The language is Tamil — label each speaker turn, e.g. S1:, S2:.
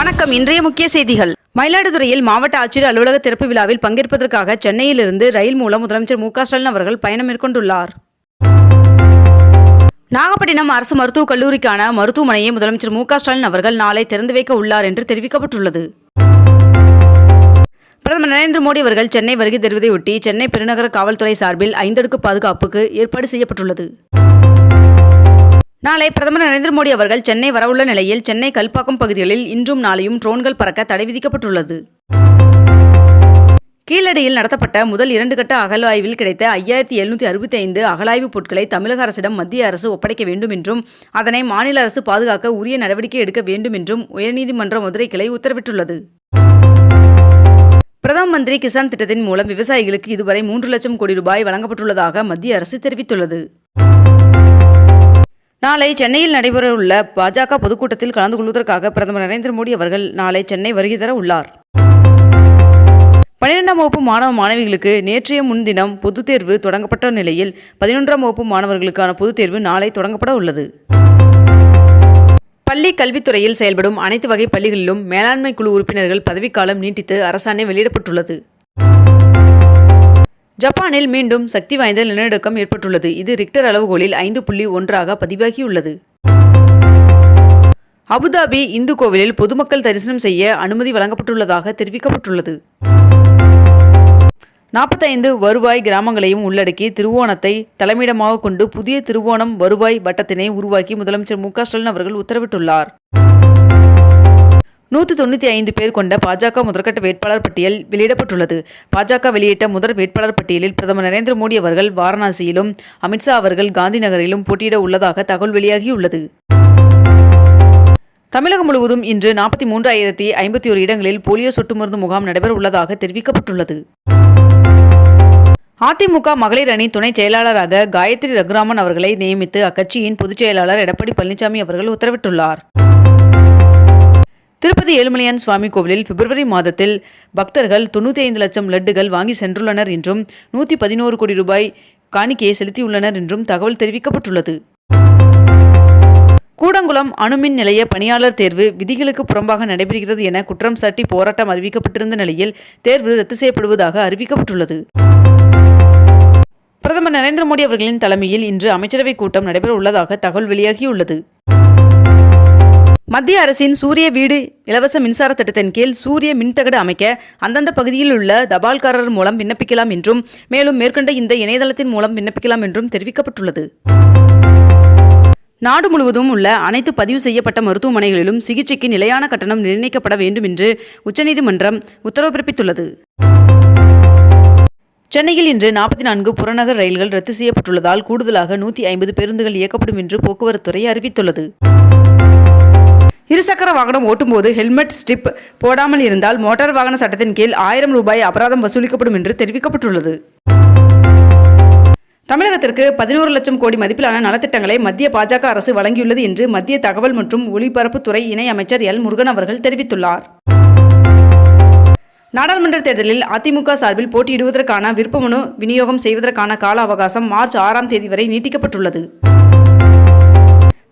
S1: வணக்கம். இன்றைய முக்கிய செய்திகள். மயிலாடுதுறையில் மாவட்ட ஆட்சியர் அலுவலக திறப்பு விழாவில் பங்கேற்பதற்காக சென்னையிலிருந்து ரயில் மூலம் முதலமைச்சர் மு ஸ்டாலின் அவர்கள் பயணம் மேற்கொண்டுள்ளார். நாகப்பட்டினம் அரசு மருத்துவக் கல்லூரிக்கான மருத்துவமனையை முதலமைச்சர் மு ஸ்டாலின் அவர்கள் நாளை திறந்து வைக்க உள்ளார் என்று தெரிவிக்கப்பட்டுள்ளது. பிரதமர் நரேந்திர மோடி அவர்கள் சென்னை வருகை தருவதையொட்டி சென்னை பெருநகர காவல்துறை சார்பில் ஐந்தடுக்கு பாதுகாப்புக்கு ஏற்பாடு செய்யப்பட்டுள்ளது. நாளை பிரதமர் நரேந்திர மோடி அவர்கள் சென்னை வரவுள்ள நிலையில் சென்னை கல்பாக்கம் பகுதிகளில் இன்றும் நாளையும் ட்ரோன்கள் பறக்க தடை விதிக்கப்பட்டுள்ளது. கீழடியில் நடத்தப்பட்ட முதல் இரண்டு கட்ட அகழாய்வில் கிடைத்த ஐயாயிரத்தி எழுநூற்றி அறுபத்தி ஐந்து அகழாய்வுப் பொருட்களை தமிழக அரசிடம் மத்திய அரசு ஒப்படைக்க வேண்டும் என்றும் அதனை மாநில அரசு பாதுகாக்க உரிய நடவடிக்கை எடுக்க வேண்டும் என்றும் உயர்நீதிமன்ற மதுரை கிளை உத்தரவிட்டுள்ளது. பிரதம மந்திரி கிசான் திட்டத்தின் மூலம் விவசாயிகளுக்கு இதுவரை மூன்று லட்சம் கோடி ரூபாய் வழங்கப்பட்டுள்ளதாக மத்திய அரசு தெரிவித்துள்ளது. நாளை சென்னையில் நடைபெறவுள்ள பாஜக பொதுக்கூட்டத்தில் கலந்து கொள்வதற்காக பிரதமர் நரேந்திர மோடி அவர்கள் நாளை சென்னை வருகை தர உள்ளார். பன்னிரெண்டாம் வகுப்பு மாணவ மாணவிகளுக்கு நேற்றைய முன்தினம் பொதுத் தேர்வு தொடங்கப்பட்ட நிலையில் பதினொன்றாம் வகுப்பு மாணவர்களுக்கான பொதுத் தேர்வு நாளை தொடங்கப்பட உள்ளது. பள்ளி கல்வித்துறையில் செயல்படும் அனைத்து வகை பள்ளிகளிலும் மேலாண்மை குழு உறுப்பினர்கள் பதவிக்காலம் நீட்டித்து அரசாணை வெளியிடப்பட்டுள்ளது. ஜப்பானில் மீண்டும் சக்தி வாய்ந்த நிலநடுக்கம் ஏற்பட்டுள்ளது. இது ரிக்டர் அளவுகோலில் ஐந்து புள்ளி ஒன்றாக பதிவாகியுள்ளது. அபுதாபி இந்து கோவிலில் பொதுமக்கள் தரிசனம் செய்ய அனுமதி வழங்கப்பட்டுள்ளதாக தெரிவிக்கப்பட்டுள்ளது. நாற்பத்தைந்து வருவாய் கிராமங்களையும் உள்ளடக்கி திருவோணத்தை தலைமையிடமாக கொண்டு புதிய திருவோணம் வருவாய் வட்டத்தினை உருவாக்கி முதலமைச்சர் மு க ஸ்டாலின் அவர்கள் உத்தரவிட்டுள்ளார். நூற்றி தொண்ணூற்றி ஐந்து பேர் கொண்ட பாஜக முதற்கட்ட வேட்பாளர் பட்டியல் வெளியிடப்பட்டுள்ளது. பாஜக வெளியிட்ட முதல் வேட்பாளர் பட்டியலில் பிரதமர் நரேந்திர மோடி அவர்கள் வாரணாசியிலும் அமித்ஷா அவர்கள் காந்தி நகரிலும் போட்டியிட உள்ளதாக தகவல் வெளியாகியுள்ளது. தமிழகம் முழுவதும் இன்று நாற்பத்தி மூன்றாயிரத்தி ஐம்பத்தி ஒரு இடங்களில் போலியோ சொட்டு மருந்து முகாம் நடைபெற உள்ளதாக தெரிவிக்கப்பட்டுள்ளது. அதிமுக மகளிர் அணி துணை செயலாளராக காயத்ரி ரகுராமன் அவர்களை நியமித்து அக்கட்சியின் பொதுச் செயலாளர் எடப்பாடி பழனிசாமி அவர்கள் உத்தரவிட்டுள்ளார். திருப்பதி ஏழுமலையான் சுவாமி கோவிலில் பிப்ரவரி மாதத்தில் பக்தர்கள் தொண்ணூற்றி ஐந்து லட்சம் லட்டுகள் வாங்கி சென்றுள்ளனர் என்றும் நூற்றி பதினோரு கோடி ரூபாய் காணிக்கையை செலுத்தியுள்ளனர் என்றும் தகவல் தெரிவிக்கப்பட்டுள்ளது. கூடங்குளம் அணுமின் நிலைய பணியாளர் தேர்வு விதிகளுக்கு புறம்பாக நடைபெறுகிறது என குற்றம் சாட்டி போராட்டம் அறிவிக்கப்பட்டிருந்த நிலையில் தேர்வு ரத்து செய்யப்படுவதாக அறிவிக்கப்பட்டுள்ளது. பிரதமர் நரேந்திர மோடி அவர்களின் தலைமையில் இன்று அமைச்சரவைக் கூட்டம் நடைபெற உள்ளதாக தகவல் வெளியாகியுள்ளது. மத்திய அரசின் சூரிய வீடு இலவச மின்சார திட்டத்தின் கீழ் சூரிய மின்தகடு அமைக்க அந்தந்த பகுதியில் உள்ள தபால்காரர் மூலம் விண்ணப்பிக்கலாம் என்றும் மேலும் மேற்கண்ட இந்த இணையதளத்தின் மூலம் விண்ணப்பிக்கலாம் என்றும் தெரிவிக்கப்பட்டுள்ளது. நாடு முழுவதும் உள்ள அனைத்து பதிவு செய்யப்பட்ட மருத்துவமனைகளிலும் சிகிச்சைக்கு நிலையான கட்டணம் நிர்ணயிக்கப்பட வேண்டும் என்று உச்சநீதிமன்றம் உத்தரவு பிறப்பித்துள்ளது. சென்னையில் இன்று நாற்பத்தி நான்கு புறநகர் ரயில்கள் ரத்து செய்யப்பட்டுள்ளதால் கூடுதலாக நூற்றி ஐம்பது பேருந்துகள் இயக்கப்படும் என்று போக்குவரத்துறை அறிவித்துள்ளது. இருசக்கர வாகனம் ஓட்டும்போது ஹெல்மெட் ஸ்ட்ரிப் போடாமல் இருந்தால் மோட்டார் வாகன சட்டத்தின் கீழ் ஆயிரம் ரூபாய் அபராதம் வசூலிக்கப்படும் என்று தெரிவிக்கப்பட்டுள்ளது. தமிழகத்திற்கு பதினோரு லட்சம் கோடி மதிப்பிலான நலத்திட்டங்களை மத்திய பாஜக அரசு வழங்கியுள்ளது என்று மத்திய தகவல் மற்றும் ஒலிபரப்புத்துறை இணை அமைச்சர் எல் முருகன் அவர்கள் தெரிவித்துள்ளார். நாடாளுமன்ற தேர்தலில் அதிமுக சார்பில் போட்டியிடுவதற்கான விருப்பமனு விநியோகம் செய்வதற்கான கால அவகாசம் மார்ச் ஆறாம் தேதி வரை நீட்டிக்கப்பட்டுள்ளது.